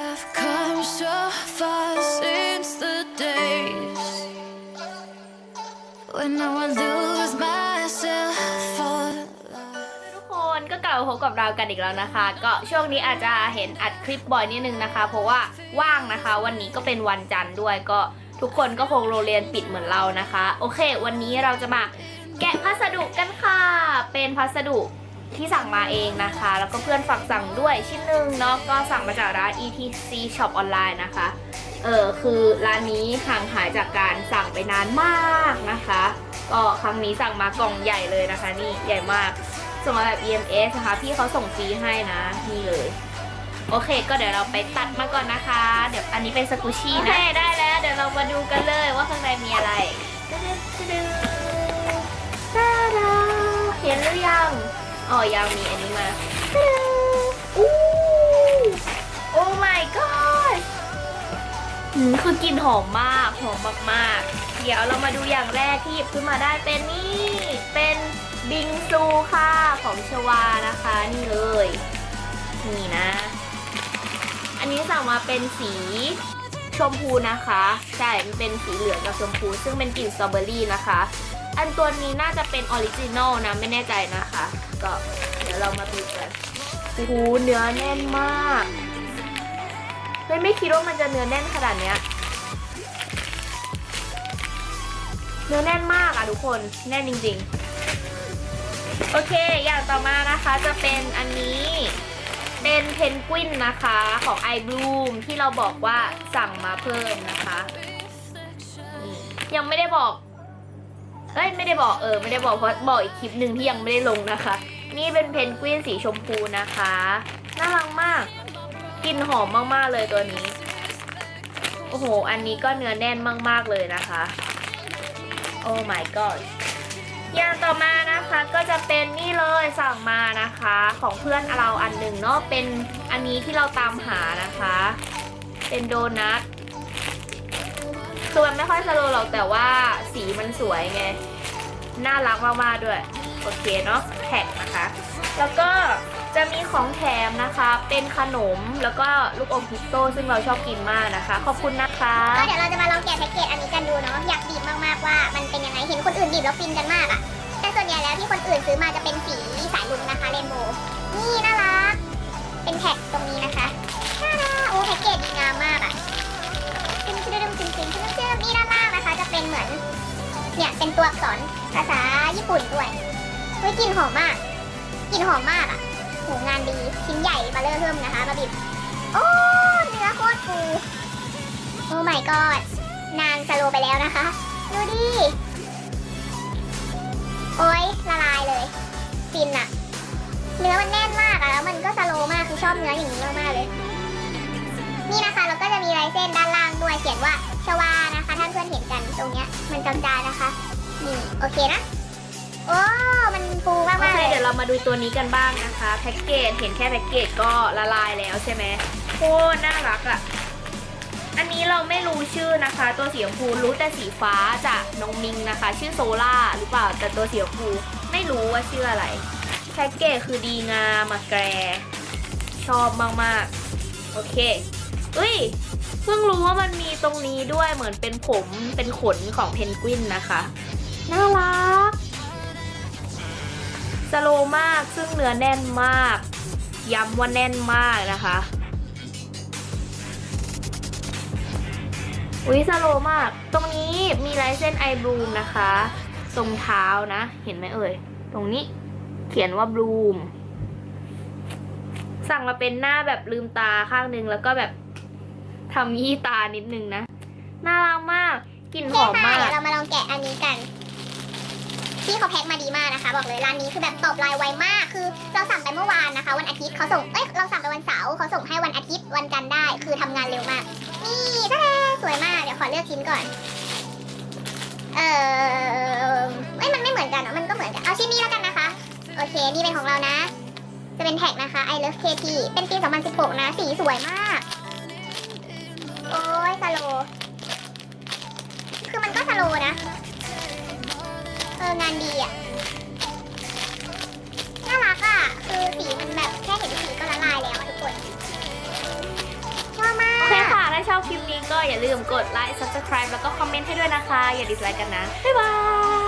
I've come so far since the days when I would lose myself for love. ทุกคนก็กลับมาพบกับเรากันอีกแล้วนะคะ ก็ช่วงนี้อาจจะเห็นอัดคลิปบ่อยนิดนึงนะคะ เพราะว่าว่างนะคะ วันนี้ก็เป็นวันจันทร์ด้วยก็ทุกคนก็คงโรงเรียนปิดเหมือนเรานะคะ โอเค วันนี้เราจะมาแกะพัสดุกันค่ะ เป็นพัสดุ ที่สั่งมาเองนะคะ แล้วก็เพื่อนฝากสั่งด้วยชิ้นหนึ่งเนาะก็สั่งมาจากร้าน ETC Shop ออนไลน์นะคะเออคือร้านนี้ห่างหายจากการสั่งไปนานมากนะคะ ก็ครั้งนี้สั่งมากล่องใหญ่เลยนะคะ นี่ใหญ่มากส่งมาแบบ EMS นะคะ พี่เขาส่งฟรีให้นะนี่เลย โอเค ก็เดี๋ยวเราไปตัดมาก่อนนะคะ เดี๋ยวอันนี้เป็นสกูชี่นะโอเคได้แล้ว เดี๋ยวเรามาดูกันเลยว่าข้างในมีอะไรตึ๊ดตึ๊ดตึ๊ดตาดาเห็นหรือยัง อ๋อยังมีอันนี้มาอู้โอ้ my god คือกลิ่นหอมมาก หอมมากๆ เดี๋ยวเรามาดูอย่างแรกที่หยิบขึ้นมาได้เป็นนี่ เป็นบิงซูค่ะของชวานะคะ นี่เลย นี่นะ อันนี้สั่งมาเป็นสีชมพูนะคะ ใช่ มันเป็นสีเหลืองกับชมพู ซึ่งเป็นกลิ่นสตรอเบอรี่นะคะ อันตัวนี้น่าจะเป็นออริจินอลนะ ไม่แน่ใจนะคะ ก็เดี๋ยวเรามาดูกันโอ้โหเนื้อแน่นมากเฮ้ยไม่คิดว่ามันจะเนื้อแน่นขนาดเนี้ยเนื้อแน่นมากอะทุกคนแน่นจริง ๆ โอเคอย่างต่อมานะคะจะเป็นอันนี้เป็นเพนกวินนะคะของ i Bloom ที่เราบอกว่าสั่งมาเพิ่มนะคะ ยังไม่ได้บอก เอ้ยไม่ได้บอกเออไม่ได้บอกเพราะบอกอีกคลิปหนึ่งที่ยังไม่ได้ลงนะคะ นี่เป็นเพนกวินสีชมพูนะคะ น่ารักมากกลิ่นหอมมากๆเลยตัวนี้ โอ้โห อันนี้ก็เนื้อแน่นมาก ๆเลยนะคะ โอ้ my god อย่างต่อมานะคะก็จะเป็นนี่เลยสั่งมานะคะ ของเพื่อนเราอันหนึ่งเนาะเป็นอันนี้ที่เราตามหานะคะ เป็นโดนัท คือมันไม่ค่อยสโลว์หรอกแต่ว่าสีมันสวยไง น่ารักมากๆด้วย โอเคเนาะแท็กนะคะ แล้วก็จะมีของแถมนะคะ เป็นขนมแล้วก็ลูกอมพิสโต้ซึ่งเราชอบกินมากนะคะ ขอบคุณนะคะ ก็เดี๋ยวเราจะมาลองแกะแพ็กเกจอันนี้กันดูเนาะอยากบีบมากๆว่ามันเป็นยังไงเห็นคนอื่นบีบแล้วฟินกันมากอะแต่ส่วนใหญ่แล้วที่คนอื่นซื้อมาจะเป็นสีสายลุงนะคะเรนโบว์นี่น่า กลิ่นหอมมาก กลิ่นหอมมากอะโหงานดี ชิ้นใหญ่มาเริ่มเพิ่มนะคะมาบีบโอ้ เนื้อโคตรฟู โอ้ my god นางสโลไปแล้วนะคะ ดูดิ โอ้ยละลายเลย ฟินอะเนื้อมันแน่นมากอะแล้วมันก็สโลมาก คือชอบเนื้ออย่างนี้มากๆเลย นี่นะคะเราก็จะมีลายเส้นด้านล่างด้วยเขียนว่าชวานะคะ ท่านเพื่อนเห็นกันตรงเนี้ย มันจำจานะคะ นี่ โอเคนะ โอ้ ฟูมาโอกๆเคเลยเดี๋ยวเรามาดูตัวนี้กันบ้างนะคะแพ็กเกจเห็นแค่แพ็กเกจก็ละลายแล้วใช่ไหมโคตรน่ารักอะ่ะ อันนี้เราไม่รู้ชื่อนะคะ ตัวสีชมพูรู้แต่สีฟ้าจากน้องมิงนะคะ ชื่อโซล่าหรือเปล่าแต่ตัวสีชมพูไม่รู้ว่าชื่ออะไรแพ็กเกจคือดีงามอะแกรชอบมากๆ โอเคเอ้ยเพิ่งรู้ว่ามันมีตรงนี้ด้วยเหมือนเป็นผมเป็นขนของเพนกวินนะคะ น่ารัก สโลมากซึ่งเนื้อแน่นมาก ย้ำว่าแน่นมากนะคะอุ้ยสโลมาก ตรงนี้มีลายเส้นไอบลูมนะคะ ตรงเท้านะ เห็นไหมเอ่ย ตรงนี้เขียนว่าบลูม สั่งมาเป็นหน้าแบบลืมตาข้างหนึ่งแล้วก็แบบทำยี่ตานิดนึงนะ น่ารักมาก กลิ่นหอมมากี่เขาแพ็คมาดีมากนะคะ บอกเลยร้านนี้คือแบบตอบไลน์ไวมาก คือเราสั่งไปเมื่อวานนะคะ วันอาทิตย์เขาส่ง เอ้ยเราสั่งไปวันเสาร์เขาส่งให้วันอาทิตย์วันจันทร์ได้ คือทำงานเร็วมาก นี่แท้สวยมาก เดี๋ยวขอเลือกชิ้นก่อน เออเอ้ยมันไม่เหมือนกันเนาะมันก็เหมือนกัน เอาชิ้นนี้แล้วกันนะคะ โอเค นี่เป็นของเรานะ จะเป็นแท็กนะคะ I love KT เป็นปี 2016 นะ สีสวยมาก โอ้ยสโล ดีอะ น่ารักอะ คือสีมันแบบแค่เห็นสีก็ละลายแล้วอะทุกคนชอบมากโอบคลิปนี้ก็อย่าลืมกดไลค์ subscribe แล้วก็คอมเมนต์ให้ด้วยนะคะ อย่าดิสไลค์กันนะ บ๊ายบาย